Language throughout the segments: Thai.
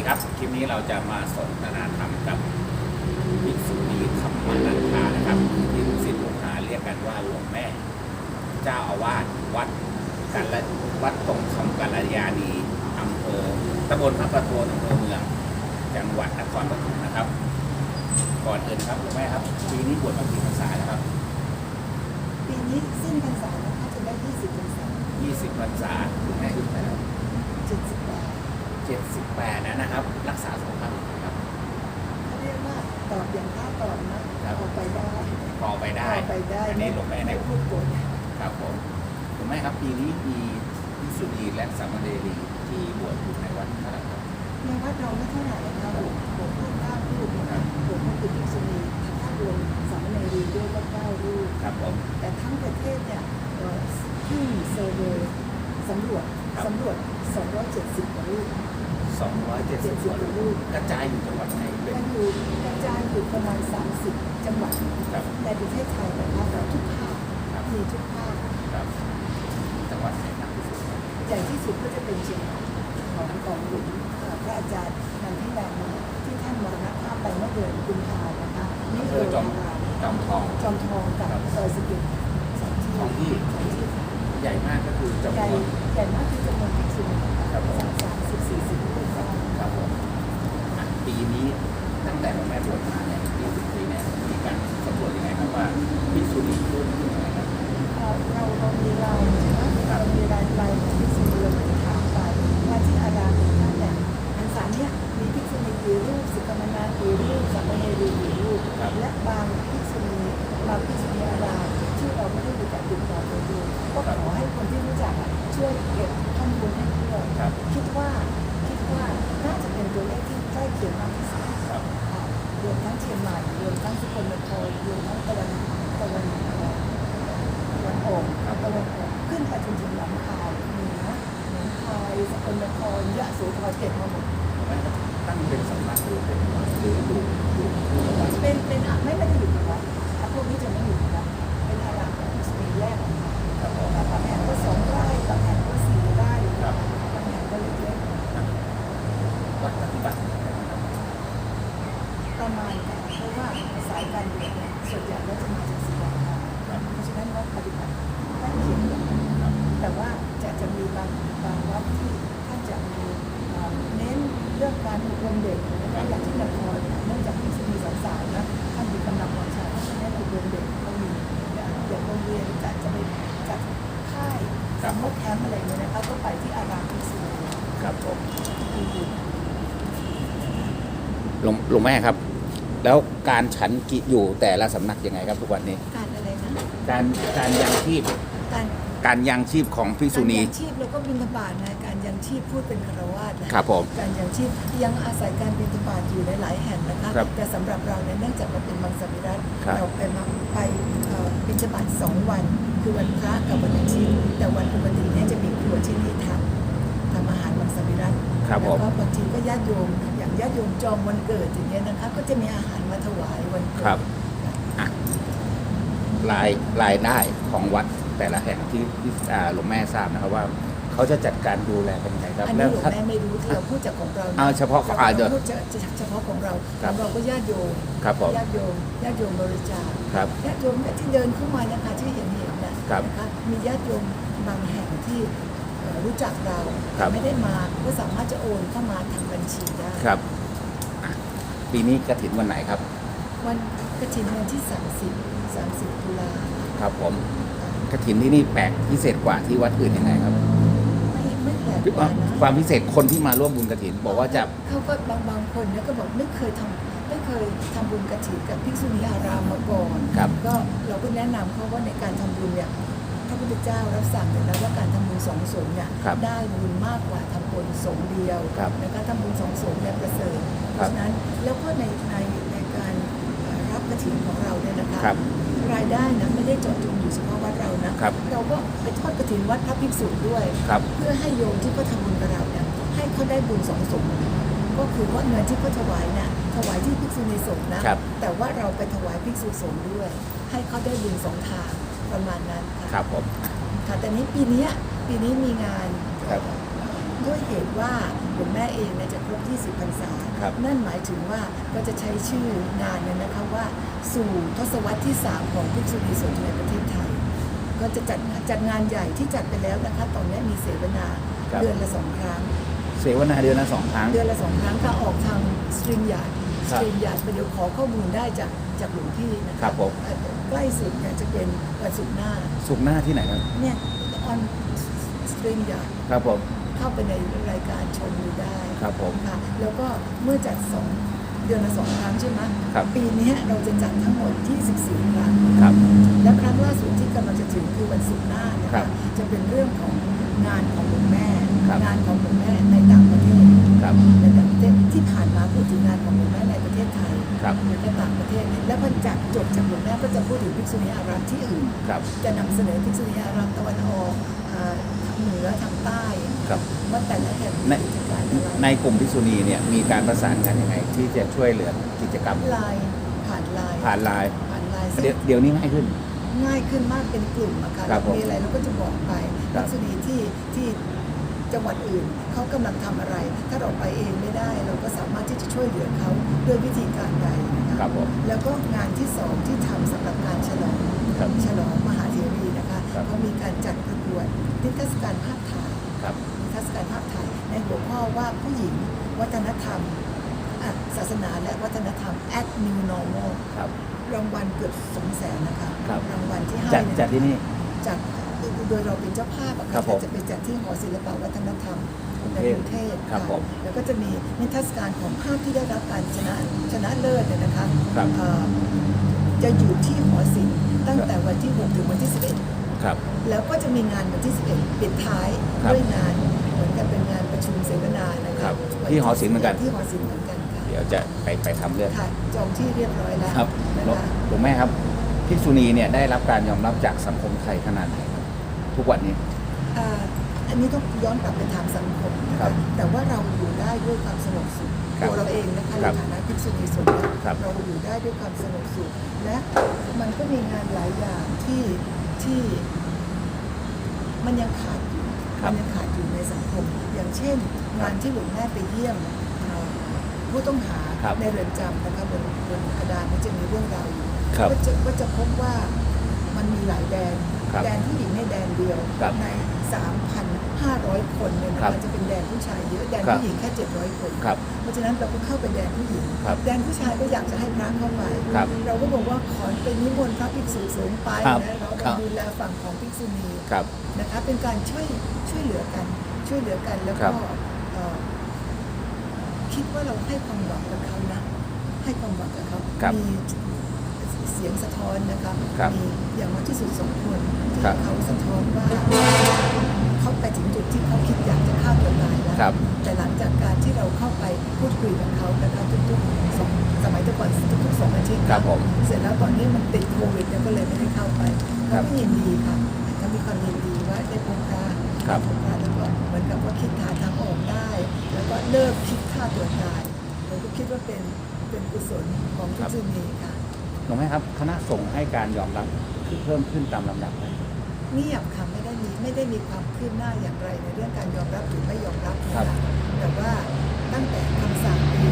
ดีครับ คลิปนี้เราจะมาสนทนาธรรมกับภิกษุณีธรรมนันทานะครับ ที่ลูกศิษย์ลูกหาเรียกกันว่าหลวงแม่ เจ้าอาวาสวัดกันละวัดตรงคำกัลยาณีอำเภอตำบลพระประโทนอำเภอเมือง จังหวัดนครปฐมนะครับ ก่อนอื่นครับหลวงแม่ครับปีนี้บวชมากี่พรรษาแล้วครับปีนี้สิ้นพรรษานะคะจะได้20พรรษา20พรรษาคุณแม่อายุเท่าไหร่แล้ว70บาท 78แล้วนะครับ รักษาสุขภาพครับเขาเรียกว่าตอบอย่างท้าตอบนะครับออกไปได้พอไปได้ออกไปได้อันนี้หลวงแม่ได้ไม่พูดโกรธครับผมคุณแม่ครับปีนี้มีพิสุณีและสามเณรีที่บวชอยู่ในวัดเท่าไหร่ครับในวัดเราไม่เท่าไหร่นะคะผมผมพูดเก้ารูปนะคะผมก็คือภิกษุณีถ้ารวมสามเณรีด้วยก็เก้ารูปครับผมแต่ทั้งประเทศเนี่ยเอ่อที่เซอร์เวย์สำรวจ ครับสำรวจ270กว่ารูป270คนรูปกระจายอยู่จังหวัดไหนเป็นมันอยู่กระจายอยู่ประมาณ 30 จังหวัดครับในประเทศไทยนะคะทุกภาคครับมีทุกภาคครับจังหวัดไหนมากที่สุดครับใหญ่ที่สุดก็จะเป็นเชียงใหม่ของของหลวงเอ่อพระอาจารย์นันทิดามาที่ท่านมรณภาพไปเมื่อเดือนกุมภาพันธ์นะคะนี่อำเภคืออจอมจอมทองจอมทองกับซอยสะเก็ดสองที่สองที่สองที่ค่ะใหญ่มากก็คือจำใหน ญ่วนใหญ่มากคือจำนวนภิกษุณีนะคะครับ วยเก็บข้อมูลให้ด้วยครับ คิดว่าคิดว่าน่าจะเป็นตัวเลขที่ใกล้เคียงมากที่สุดครับค่ะรวมทั้งเชียงใหม่รวมทั้งสกลนครรวมทั้งตะวันตะวันเอ่อตะวันออกตะวันออกขึ้นไปจนถึงหนองคายเหนือหนองคายสกลนครยะโสธรเก็บมาหมดหลวงแม่ครับตั้งเป็นสำนักหรือเป็นหรืออายสมมติแคมป์อะไรเนี่ยนะคะก็ไปที่อารามที่สุดครับผมดีหลวงหลวงแม่ครับ แล้วการฉันกิอยู่แต่ละสำนักยังไงครับทุกวันนี้ การอะไรนะการการยังชีพการการยังชีพของภิกษุณีการยังชีพเราก็บินบาตนะการ ยังชีพพูดเป็นคารวาสนะครับผมการยังชีพยังอาศัยการบินบาตอยู่ในหลายแห่งนะคะครับแต่สำหรับเราเนี่ยเนื่องจากเราเป็นมังสวิรัตครับ เราไปมาไปเอ่อบินบาตสองวัน คือวันพระกับวันอาทิตย์แต่วันปกติเนี่ยจะมีครัวที่นี่ทำทำอาหารมังสวิรัต ครับผม แล้วก็บางทีก็ญาติโยมอย่างญาติโยมจองวันเกิดอย่างเงี้ยนะคะ ก็จะมีอาหารมาถวายวันเกิดครับ อะรายรายได้ของวัดแต่ละแห่งที่ที่อ่าหลวงแม่ทราบนะครับว่า เขาจะจัดการดูแลเป็นยังไงครับอันแล้นี้วหลวงถ้าแม่ไม่รู้ที่เราพูดจากของเรานะเอาเฉพาะของอ่าเดี๋ยวพูดจะจะเฉพาะของเราครับของเราก็ญาติโยมครับผมญาติโยมญาติโยมบริจาคครับ ญาติโยมเนี่ยที่เดินเข้ามานะคะที่เห็นเห็นนะครับ นะคะมีญาติโยมบางแห่งที่เอ่อรู้จักเราครับ ไม่ได้มาก็สามารถจะโอนเข้ามาทางบัญชีได้ ครับอะปีนี้กระถินวันไหนครับ วันกระถินวันที่ 30 30ตุลา ครับผมกระถินที่นี่แปลกพิเศษกว่าที่วัดอื่นยังไงครับ ความพิเศษคนที่มาร่วมบุญกระถิน บอกว่าจะเขาก็บางบางคนเนี่ยก็บอกไม่เคยทำไม่เคยทำบุญกระถินกับภิกษุณีอารามมาก่อนครับก็เราก็แนะนำเขาว่าในการทำบุญเนี่ยพระพุทธเจ้ารับสั่งเลยนะว่าการทำบุญสองสงฆ์เนี่ยครับได้บุญมากกว่าทำบุญสงฆ์เดียวครับนะคะทำบุญสองสงฆ์เนี่ยประเสริฐเพครับราะฉะนั้นแล้วก็ในในในการเอ่อรับกระถินของเราเนี่ยนะคะค รับรายได้นะไม่ได้เจาะจงอยู่เฉพาะวัดเรานะครับ เราก็ไปทอดกระถินวัดพระภิกษุด้วยครับเพื่อให้โยมที่เขาทำบุญกับเราเนี่ยให้เขาได้บุญสองสงฆ์ก็คือว่าเงินที่เขาถวายเนี่ยถวายที่ภิกษุณีสงฆ์นะครับแต่ว่าเราไปถวายภิกษุสงฆ์ด้วย ให้เขาได้บุญสองทางประมาณนั้นค่ะครับผมค่ะแต่นี้ปีเนี้ยปีนี้มีงานครับเด้วยเหตุว่าหลวงแม่เองเนี่ยจะครบ 20พรรษา ครับนั่นหมายถึงว่าก็จะใช้ชื่องานเนี่ยนะคะว่า สู่ทศวรรษที่ 3 ของภิกษุณีสงฆ์ในประเทศไทย ก็จะจัดจัดงานใหญ่ที่จัดไปแล้วนะคะตอนนี้มีเสวนาครับ เดือนละสองครั้ง เสวนาเดือนละสองครั้ง เดือนละสองครั้งก็ออกทางสตรีมยาร์ดคสรับตรีมยาร์ดเดี๋ยวขอข้อมูลได้จากจากหลวงพี่นะะครับผม เอ่อใกล้สุดเนี่ยจะเป็นวันศุกร์หน้า สุกร์หน้าที่ไหนครับ เนี่ยออนสตรีมยาร์ดครับผม เข้าไปในรายการชมดูได้ครับผมค่ะแล้วก็เมื่อจัดสองเดือนละสองครั้งใช่ไหมครับปีนี้เราจะจัดทั้งหมด 24 ครั้งครับและครั้งล่าสุดที่กำลังจะถึงคือวันศุกร์หน้านะครัคะบจะเป็นเรื่องของงานของหลวงแม่ครับงานของหลวงแม่ในต่างประเทศครับในต่างประ เทศที่ผ่านมาพูดถึงงานของหลวงแม่ในประเทศไทยครับและต่างประเทศ และพอจากจบจากหลวงแม่ก็จะพูดถึงภิกษุณีอารามที่อื่นครับจะนำเสนอภิกษุณีอารามตะวันออกอ่าทางเหนือทางใต้ครับว่าแต่ละแห่งในมีกิจการอะไรในกลุ่มพิกษุณีเนี่ยมีการประสานกันยังไง ที่จะช่วยเหลือกิจกรรมไลน์ผ่านไลน์ผ่านไลน์ผ่านไลน์เดี๋ยวเดี๋ยวนี้ง่ายขึ้นง่ายขึ้นมากเป็นกลุ่มอะค่ะครับผมมีอะไรเราก็จะบอกไปครัลับกษณีที่ที่ จังหวัดอื่นเขากำลังทำอะไร ถ้าเราไปเองไม่ได้ เราก็สามารถที่จะช่วยเหลือเขาด้วยวิธีการใดนะครัคะบผมแล้วก็งานที่สองที่ทำสำหรับการฉลองครับฉลองมหาเทวีนะคะครับเขามีการจัดประกวดนิทรรศการภาพถ่ายครับนิทรรศการภาพถ่ายในหัวข้อว่าผู้หญิงวัฒนธรรมอะศาสนาและวัฒนธรรม at new normal ครับรางวัลเกือบสองแสนนะคะครับรางวัลที่ให้จัดเยจัดที่นี่จัด โดยเราเป็นเจ้าภาพอะครัค่ะบผมจะไปจัดที่หอศิลปวัฒนธรรมกรุงในเทพกรุงเทพครับะผมแล้วก็จะมีนิทรรศการของภาพที่ได้รับการชนะชนะเลิศเนี่ยนะคะครับ เอ่อจะอยู่ที่หอศิลป์ตั้งแต่วันที่ 6 ถึงวันที่11ครับแล้วก็จะมีงานวันที่ 11 ปิดท้ายครับด้วยงานเหมือนกับเป็นงานประชุมเสวนานะครัคะบที่หอศิลป์เหมือนกัน ที่หอศิลป์เหมือนกันค่ะ เดี๋ยวจะไปไปทำเรื่อง ค่ะจองที่เรียบร้อยแล้วครับนะหลวงคะหลวงแม่ครับภิกษุณีเนี่ยได้รับการยอมรับจากสังคมไทยขนาดไหนครับ ทุกวันนี้ อ่าอันนี้ต้องย้อนกลับไปถามสังคมนะครัคะบแต่ว่าเราอยู่ได้ด้วยความสงบสุขครับตัวเราเองนะคะคในรับฐานะภิกษุณีสงฆ์เนี่ยครับเราอยู่ได้ด้วยความสงบสุขและมันก็มีงานหลายอย่างที่ที่มันยังขาดอยู่ครัมับยังขาดอยู่ในสังคม อย่างเช่น งานที่หลวงแม่ไปเยี่ยมเอ่อผู้ต้องหาครับในเรือนจำนะคะบนบนกระดานมันจะมีเรื่องราวอยู่ ครับ ก็จะก็จะพบว่ามันมีหลายแดนครับ แดนผู้หญิงในแดนเดียวครับใน 3,500 คนเนี่ยนะครัคะบจะเป็นแดนผู้ชายเยอะแดนครับผู้หญิงแค่ 700 คนครับเพราะฉะนั้นเราก็เข้าไปแดนผู้หญิงครับแดนผู้ชายก็อยากจะให้พระเข้าไปครับเราก็บอกว่าขอเป็นนิมนต์พระภิกษุสงฆ์ไปครับนะเราครับดูแลฝั่งของภิกษุณีครับนะคะเป็นการช่วยช่วยเหลือกัน ช่วยเหลือกันแล้วครัก็บเอ่อคิดว่าเราให้ความหวังกับเขานะให้ความหวังกับเขาครับมี เสียงสะท้อนนะคะครับมีอย่างมากที่สุดสองคนที่ครับเขาสะท้อนว่าเขาไปถึงจุดที่เขาคิดอยากจะฆ่าตัวตายแล้วครับ แต่หลังจากการที่เราเข้าไปพูดคุยกับเขานะคะทุกๆสองสมัยแต่ก่อนทุกๆสองอาทิตย์ครับผม เสร็จแล้วตอนนี้มันติดโควิดเนี่ยก็เลยไม่ได้เข้าไปครัเขาบ ก็ยินดีค่ะเขามีความยินดีว่าได้พบพระครับ พบพระแล้วก็เหมือนกับว่าคิดหาทางออกได้ แล้วก็เลิกคิดฆ่าตัวตายเราก็คิดว่าเป็นเป็นกุศลของทุกสิ่งนี้ค่ะ หลวงแม่ครับ คณะสงฆ์ให้การยอมรับคือเพิ่มขึ้นตามลำดับไหมเงียบค่ะไม่ได้มีไม่ได้มีความคืบหน้าอย่างไรในเรื่องการยอมรับหรือไม่ยอมรับนะครัคะบแต่ว่าตั้งแต่คำสั่งปี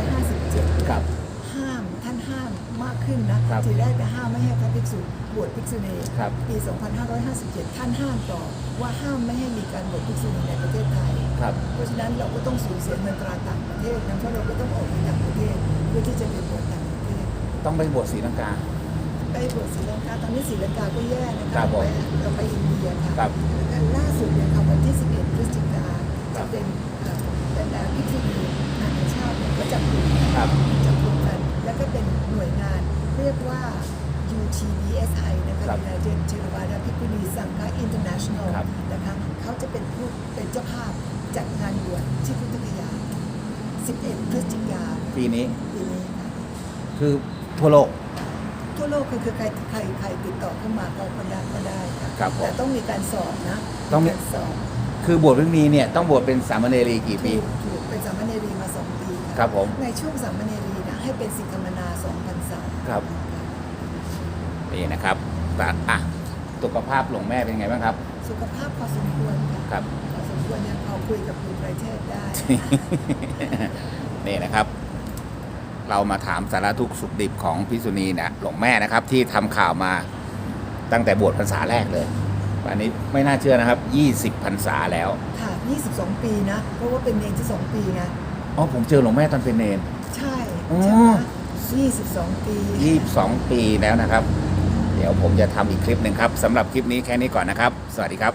2557ครับห้ามท่านห้ามมากขึ้นนะครับทีแรกจะห้ามไม่ให้พระภิกษุบวชภิกษุณีครับปี 2557 ท่านห้ามต่อว่าห้ามไม่ให้มีการบวชภิกษุณีในประเทศไทยครับเพราะฉะนั้นเราก็ต้องสูญเสียเงินตราต่างประเทศนะเพราะเราก็ต้องออกไปต่างประเทศเพื่อที่จะไปบวชต่างประเทศต้องไปบวชศรีลังกา ไปบวชศรีลังกาตอนนี้ศรีลังกาก็แย่นะครัคะบผมไปเราไปอินเดียค่ะครับ และล่าสุดเนี่ยค่ะวันที่ 11 พฤศจิกาครัจะบ เป็นเอ่อบรรดาพิธีนานาชาติเนี่ยก็จับกลุ่มครับ จับกลุ่มกัน แล้วก็เป็นหน่วยงานเรียกว่า UTBSI นะคะ ครับ United Theravada Bhikkhuni Sangha International ครับ นะคะเขาจะเป็นผู้เป็นเจ้าภาพจัดงานบวชที่พุทธคยา 11 พฤศจิกาปีนี้ปีนี้ค่ะคือทั่วโลก ทั่วโลกคือคือใครใครใครติดต่อเข้ามาก็ก็ได้ก็ได้ค่ะครับผมแต่ต้องมีการสอบนะต้องมี การสอบคือบวชภิกษุณีเนี่ยต้องบวชเป็นสามเณรีกี่ปีถูกถูกเป็นสามเณรีมาสองปีะครับผม ในช่วงสามเณรีนะให้เป็นสิกขมนาสองพรรษาครับนี่นะครับแต่อะสุขภาพหลวงแม่เป็นไงบ้างครับสสุขภาพพอสมควรค่ะ ครับพอสม ควรยังพอคุยกับคุณไตรเทพได้นี่นะครับ เรามาถามสารทุกข์สุขดิบของพิษุณีเนี่ยหลวงแม่นะครับ ที่ทำข่าวมาตั้งแต่บวชพรรษาแรกเลยวันนี้ไม่น่าเชื่อนะครับ 20พรรษาแล้ว ค่ะ 22 ปีนะ เพราะว่าเป็นเนนที่2ปีไงอ๋อ ผมเจอหลวงแม่ตอนเป็นเนนใช่อ๋อใช่ไหม22ปี22ปีแล้วนะครับ เดี๋ยวผมจะทำอีกคลิปหนึ่งครับสำหรับคลิปนี้แค่นี้ก่อนนะครับ สวัสดีครับ